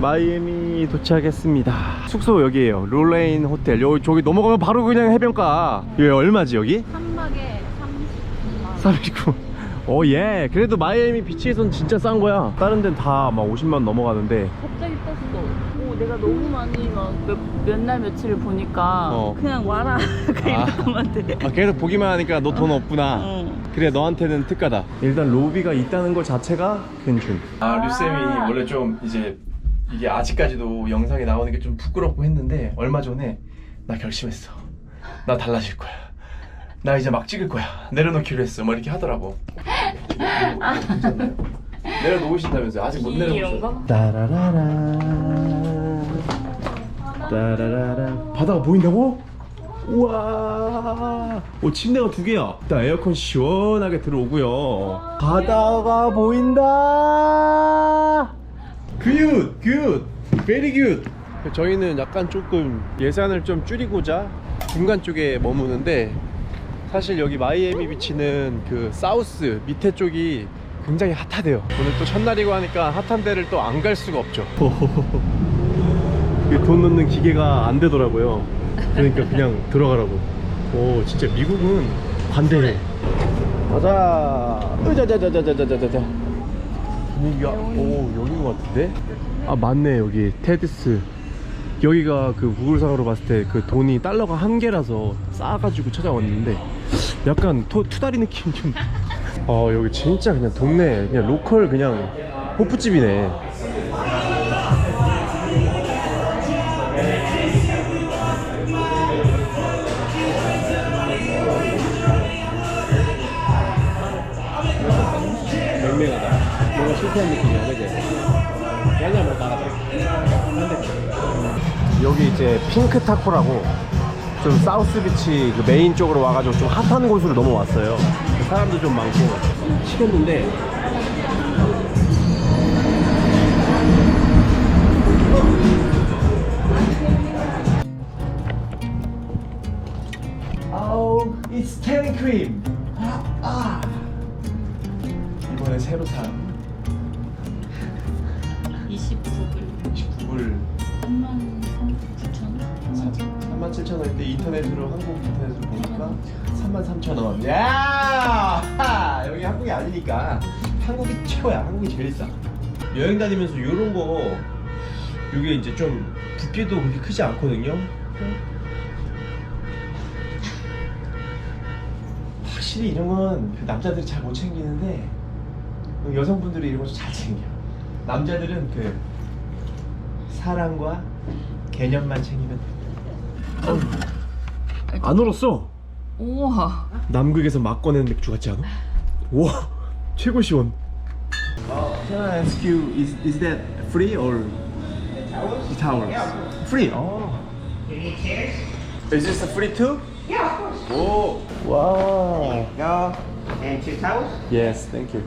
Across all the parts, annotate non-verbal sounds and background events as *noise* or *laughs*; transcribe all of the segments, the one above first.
마이애미 도착했습니다. 숙소 여기에요. 롤레인 호텔. 여기 저기 넘어가면 바로 그냥 해변가. 여기 얼마지 여기? 한박에 30만 39. 오 예. 그래도 마이애미 비치에선 진짜 싼 거야. 다른 데는 다 막 50만 넘어가는데 갑자기 떴어. 오, 내가 너무 많이 막몇 날 며칠을 보니까 어. 그냥 와라. *laughs* 그냥 이랬던 것 같아. 아, 계속 보기만 하니까 너 돈 없구나. 응. 그래 너한테는 특가다. 일단 로비가 있다는 것 자체가 괜춘. 아 류쌤이 원래 좀 이제 이게 아직까지도 영상에 나오는 게 좀 부끄럽고 했는데 얼마 전에 나 결심했어. 나 달라질 거야. 나 이제 막 찍을 거야. 내려놓기로 했어. 뭐 이렇게 하더라고. *laughs* 내려놓으신다면서요? 아직 못 이런 내려놓으셨어요? 거? 따라라라 따라라라 바다가 보인다고? 우와 오 침대가 두 개야 일단 에어컨 시원하게 들어오고요 바다가 보인다 굿! 굿! 베리 굿! 저희는 약간 조금 예산을 좀 줄이고자 중간 쪽에 머무는데 사실 여기 마이애미 비치는 그 사우스 밑에 쪽이 굉장히 핫하대요 오늘 또 첫날이고 하니까 핫한 데를 또 안 갈 수가 없죠 *laughs* 돈 넣는 기계가 안 되더라고요 그러니까 그냥 들어가라고 오 진짜 미국은 반대해 가자 으자자자자자자자자 분위기가 오 여긴 것 같은데 아 맞네 여기 테드스 여기가 그 구글상으로 봤을 때 그 돈이 달러가 한 개라서 싸가지고 찾아왔는데 약간 토, 투다리 느낌 좀. 어 여기 진짜 그냥 동네 그냥 로컬 그냥 호프집이네. 맹맹하다. 뭔가 실패한 느낌이야, 그지? 옛날 뭐 나가자. 여기 이제 핑크 타코라고 좀 사우스 비치 그 메인 쪽으로 와가지고 좀 핫한 곳으로 넘어왔어요. 사람도 좀 많고 시켰는데 아우, it's tanning cream. 아, 아. 이번에 새로 산 29불. 19불 3만 9천? 37,000원인데 인터넷으로 한국 인터넷으로 보니까 33,000원. 야! 하! *laughs* 여기 한국이 아니니까 한국이 최고야. 한국이 제일 싸. 여행 다니면서 이런 거 이게 이제 좀 부피도 그렇게 크지 않거든요. 확실히 이런 건그 남자들이 잘 못 챙기는데 여성분들이 이런 거 잘 챙겨. 남자들은 그 사랑과 개념만 챙기면 돼. 안 얼었어. 우와. 남극에서 막 꺼낸 맥주 같지 않아? 우와 최고 시원. Can I ask you, is is that free or the towels? Free. Oh. Is this a free too? Yeah, of course. 오. 와. Go. And two towels? Yes, thank you.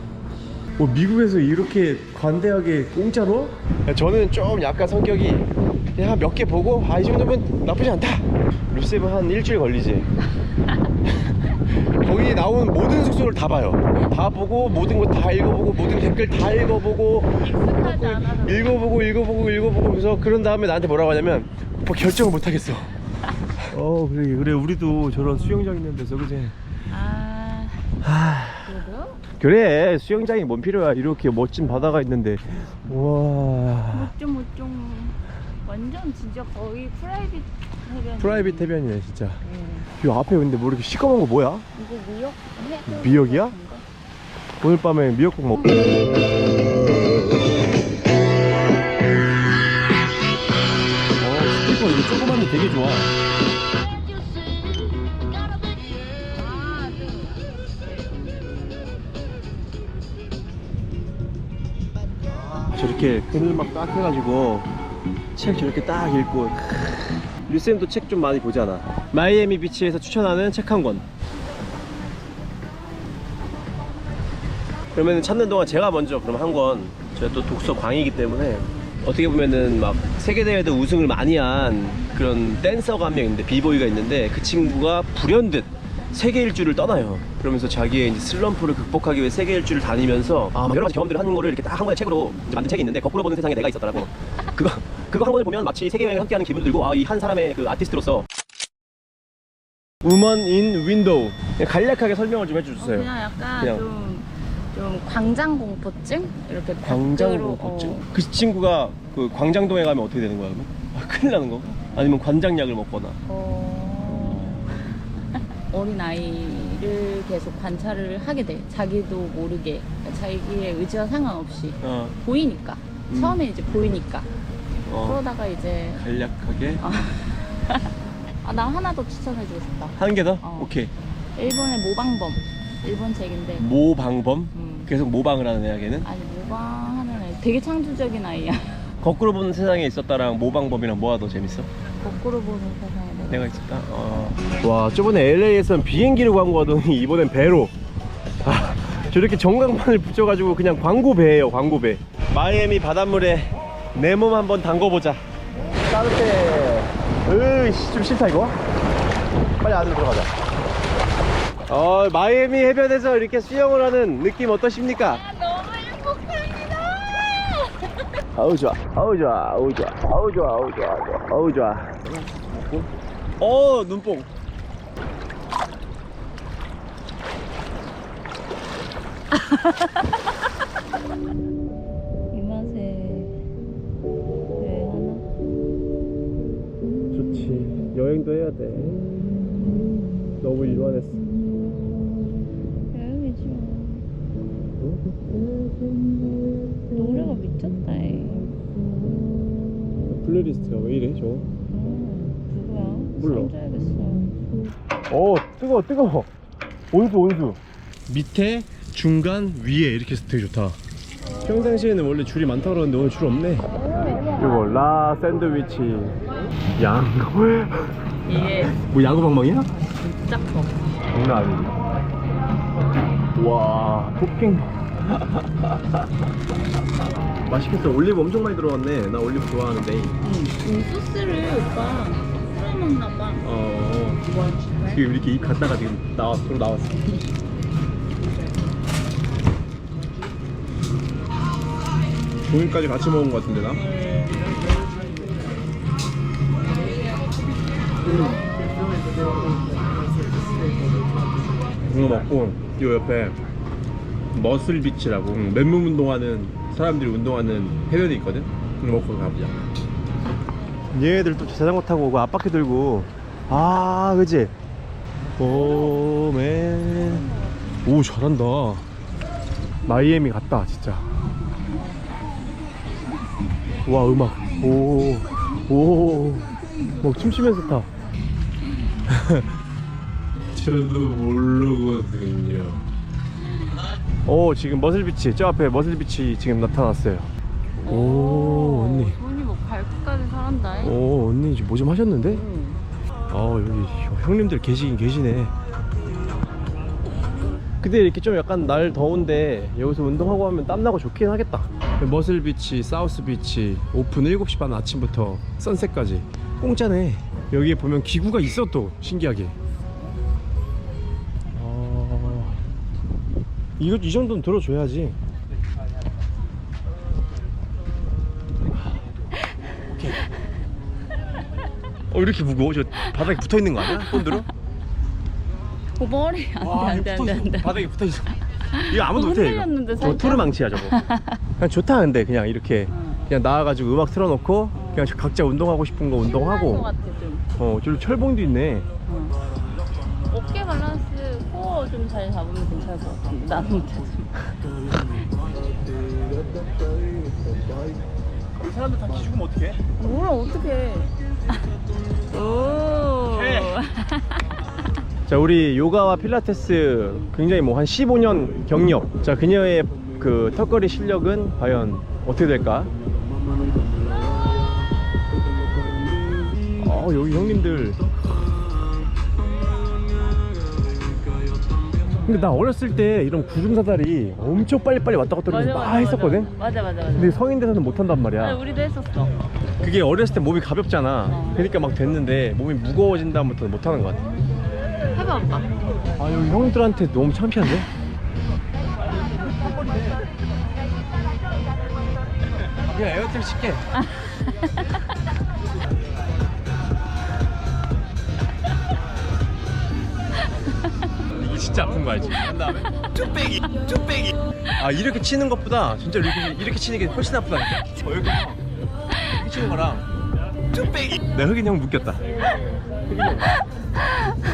뭐 미국에서 이렇게 관대하게 공짜로? 저는 좀 약간 성격이 그냥 한몇 개 보고 아 이 정도면 나쁘지 않다. 루세브 한 일주일 걸리지. *laughs* 거기 나오는 모든 숙소를 다 봐요. 다 보고 모든 거 다 읽어보고 모든 댓글 다 읽어보고 익숙하지 않아서. 읽어보고 읽어보고 읽어보고 그래서 그런 다음에 나한테 뭐라고 하냐면 뭐 결정을 못 하겠어. 어 그래 그래 우리도 저런 수영장 있는 데서 그제. 아. 하... 그래 수영장이 뭔 필요야 이렇게 멋진 바다가 있는데 와 못좀 못좀 완전 진짜 거의 프라이빗 해변. 프라이빗 해변이네 진짜 네. 이 앞에 근데 뭐 이렇게 시꺼먼 거 뭐야? 이거 미역 해? 미역이야? 오늘 밤에 미역국 먹고 어 스피커 이거 조그만데 되게 좋아 저렇게 그늘 막 딱 해가지고 책 저렇게 딱 읽고 류쌤도 책 좀 많이 보잖아? 마이애미 비치에서 추천하는 책 한 권. 그러면 찾는 동안 제가 먼저 그럼 한 권. 제가 또 독서 광이기 때문에 어떻게 보면은 막 세계대회도 우승을 많이 한 그런 댄서가 한 명 있는데 비보이가 있는데 그 친구가 불현듯 세계 일주를 떠나요. 그러면서 자기의 이제 슬럼프를 극복하기 위해 세계 일주를 다니면서 아, 막 여러 가지 경험들을 하는 거를 이렇게 딱 한 권의 책으로 이제 만든 책이 있는데 거꾸로 보는 세상에 내가 있었더라고. *laughs* 그거 그거 한 번에 보면 마치 세계 여행을 함께하는 기분 들고 아 이 한 사람의 그 아티스트로서 우먼 인 윈도우 간략하게 설명을 좀 어, 해주세요. 그냥 약간 그냥. 좀, 좀 광장 공포증? 이렇게 광장 공포증. 어. 그 친구가 그 광장동에 가면 어떻게 되는 거야 그러면? 아, 큰일 나는 거? 아니면 관장약을 먹거나. 어... 어린 아이를 계속 관찰을 하게 돼. 자기도 모르게 자기의 의지와 상관없이 어, 보이니까 음. 처음에 이제 보이니까 어 그러다가 이제 간략하게 *laughs* 아, 나 하나 더 추천해주고 싶다. 한 개 더? 어. 오케이. 일본의 모방범. 일본 책인데. 모방범. 음. 계속 모방을 하는 애야 걔는. 아니 모방하는 애 되게 창조적인 아이야. *laughs* 거꾸로 보는 세상에 있었다랑 모방범이랑 뭐가 더 재밌어? 거꾸로 보는 세상에 내가. 있었다. 어. 와 저번에 LA에선 비행기를 광고하더니 *laughs* 이번엔 배로. 아 저렇게 전광판을 붙여가지고 그냥 광고 배예요 광고 배. 마이애미 바닷물에 내 몸 한번 담궈보자. 따뜻해. 으이씨 좀 싫다 이거. 빨리 안으로 들어가자. 어 마이애미 해변에서 이렇게 수영을 하는 느낌 어떠십니까? 너무 행복합니다. 아우 좋아 아우 좋아 아우 좋아 아우 좋아 아우 좋아 아우 좋아 어 눈뽕. *laughs* 이 맛에 왜 하나? 좋지. 여행도 해야 돼. 너무 일관했어. 여행이지 노래가 미쳤다. 이. 플레이리스트가 왜 이래 저? 음, 써줘야겠어. 어 뜨거워 뜨거워. 온수 온수. 밑에 중간 위에 이렇게 해서 되게 좋다. 평상시에는 원래 줄이 많다 그러는데 오늘 줄 없네. 이거 라 샌드위치 양. *laughs* 이게 뭐 야구 방망이야? 진짜 커. 장난 아니지. 와 토핑. *laughs* 맛있겠어. 올리브 엄청 많이 들어갔네. 나 올리브 좋아하는데. 응. 이 소스를 오빠 먹나 봐. 어 지금 이렇게 입 갔다가 지금 나와 도로 나왔어 종일까지 같이 먹은 것 같은데 나? 이거 먹고 이 옆에 머슬 비치라고 맨몸 운동하는 사람들이 운동하는 해변이 있거든. 이거 먹고 가보자. 얘네들 또 자전거 타고 오고 앞바퀴 들고 아 그지? 오맨 오 잘한다. 마이애미 같다 진짜. 와 음악 오오막 춤추면서 타. *laughs* 저도 모르거든요. 오 지금 머슬비치 저 앞에 머슬비치 지금 나타났어요. 오 살았다. 오 언니 뭐 좀 하셨는데? 응. 아 여기 형- 형님들 계시긴 계시네. 근데 이렇게 좀 약간 날 더운데 여기서 운동하고 하면 땀나고 좋긴 하겠다. 머슬비치, 사우스비치 오픈 7시 반 아침부터 선셋까지 공짜네. 여기에 보면 기구가 있어 또 신기하게. 아... 이거 이 정도는 들어줘야지. 어 이렇게 무거워? 저 바닥에 붙어 있는 거 아니야? 본드로? 어, 머리 안돼 안돼 안돼 안돼. 바닥에 붙어 있어. 이거 아무도 어, 못해 흔들렸는데, 이거. 살짝? 투르망치야 저거. 그냥 좋다 근데 그냥 이렇게 응. 그냥 나와가지고 음악 틀어놓고 그냥 각자 운동하고 싶은 거것 운동하고. 같아 좀. 어 저기 철봉도 있네. 응. 어깨 밸런스 코어 좀 잘 잡으면 괜찮을 것 같은데 나는 못해서. 이 사람들 다 기죽으면 어떡해? 몰라 어떡해. *laughs* 오. *laughs* 자 우리 요가와 필라테스 굉장히 뭐 한 15년 경력. 자 그녀의 그 턱걸이 실력은 과연 어떻게 될까? 어 여기 형님들. 근데 나 어렸을 때 이런 구름사다리 엄청 빨리빨리 왔다 갔다 맞아, 막 맞아, 했었거든. 맞아 맞아 맞아. 근데 성인 돼서는 못 한단 말이야. 아니, 우리도 했었어. 그게 어렸을 때 몸이 가볍잖아. 어. 그러니까 막 됐는데 몸이 무거워진 다음부터 못 하는 것 같아. 해봐 오빠. 아 여기 형들한테 너무 창피한데? 그냥 에어트랙 칠게 이게 진짜 아픈 거 알지? 한 다음에 쭈빼기 쭈빼기 아 이렇게 치는 것보다 진짜 이렇게, 이렇게 치는 게 훨씬 아프다니까 어, 여기 치는 거랑 쭈빼기 내가 흑인 형 묶였다.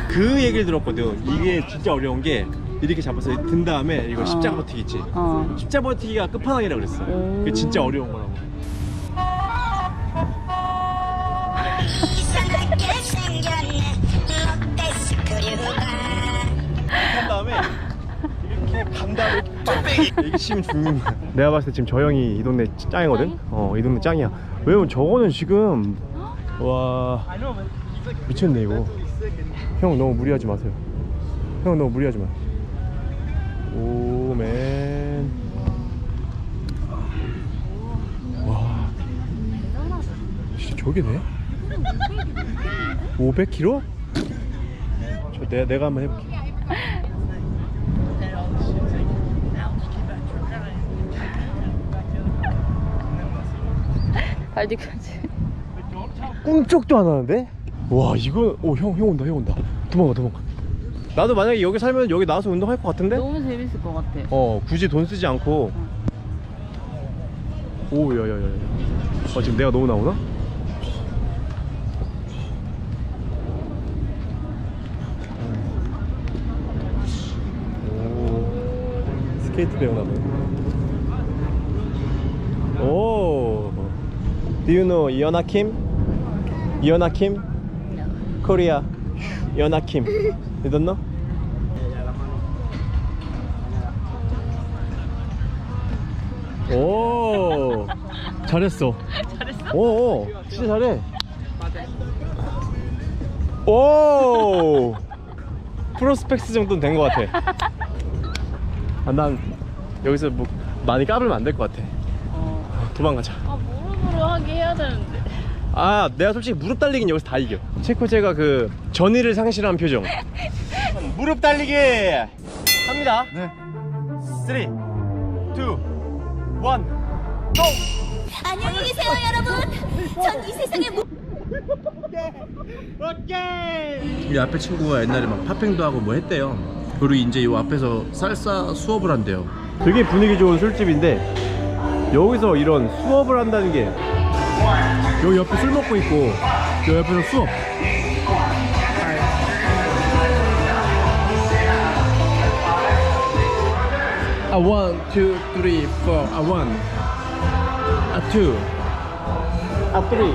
그 얘기를 들었거든 이게 진짜 어려운 게 이렇게 잡아서 든 다음에 이거 십자가 버티기 있지 어. 십자 버티기가 끝판왕이라 그랬어. 오. 그게 진짜 어려운 거라고. 다음에 치면 죽는 거야. 내가 봤을 때 지금 저 형이 이 동네 짱이거든. 어, 이 동네 짱이야. 왜냐면 저거는 지금 와 미쳤네 이거. 형 너무 무리하지 마세요. 형 너무 무리하지 마. 오맨. 와. 진짜 저게 돼? 500kg? 저 내가 내가 한번 해볼게. 발 뒤까지. 꿈쩍도 안 하는데? 와 이거 오형 형 온다 형 온다 도망가 도망가 나도 만약에 여기 살면 여기 나와서 운동할 것 같은데? 너무 재밌을 것 같아. 어 굳이 돈 쓰지 않고 오 야야야야 어 지금 내가 너무 나오나? 오 스케이트 배우나 보네 오 Do you know 이연아 킴? 이연아 킴? 코리아 이연아 킴 You don't know? 오 잘했어 잘했어? 오, 오 진짜 잘해 오 프로스펙스 정도는 된 것 같아 아, 난 여기서 뭐 많이 까불면 안 될 것 같아 어. 도망가자 아 무릎으로 하게 해야 되는데. 아 내가 솔직히 무릎 달리기는 여기서 다 이겨. 체코제가 그 전의를 상실한 표정. *laughs* 무릎 달리기 합니다. 네. 3 2 1 안녕히 계세요 여러분. 전 이 세상에 못이 앞에 친구가 옛날에 막 팝핑도 하고 뭐 했대요. 그리고 이제 이 앞에서 살사 수업을 한대요. 되게 분위기 좋은 술집인데 여기서 이런 수업을 한다는 게 여기 옆에 술 먹고 있고 여기 옆에서 수업 아 one, two, three, four. 아 one, 아 two, 아 three,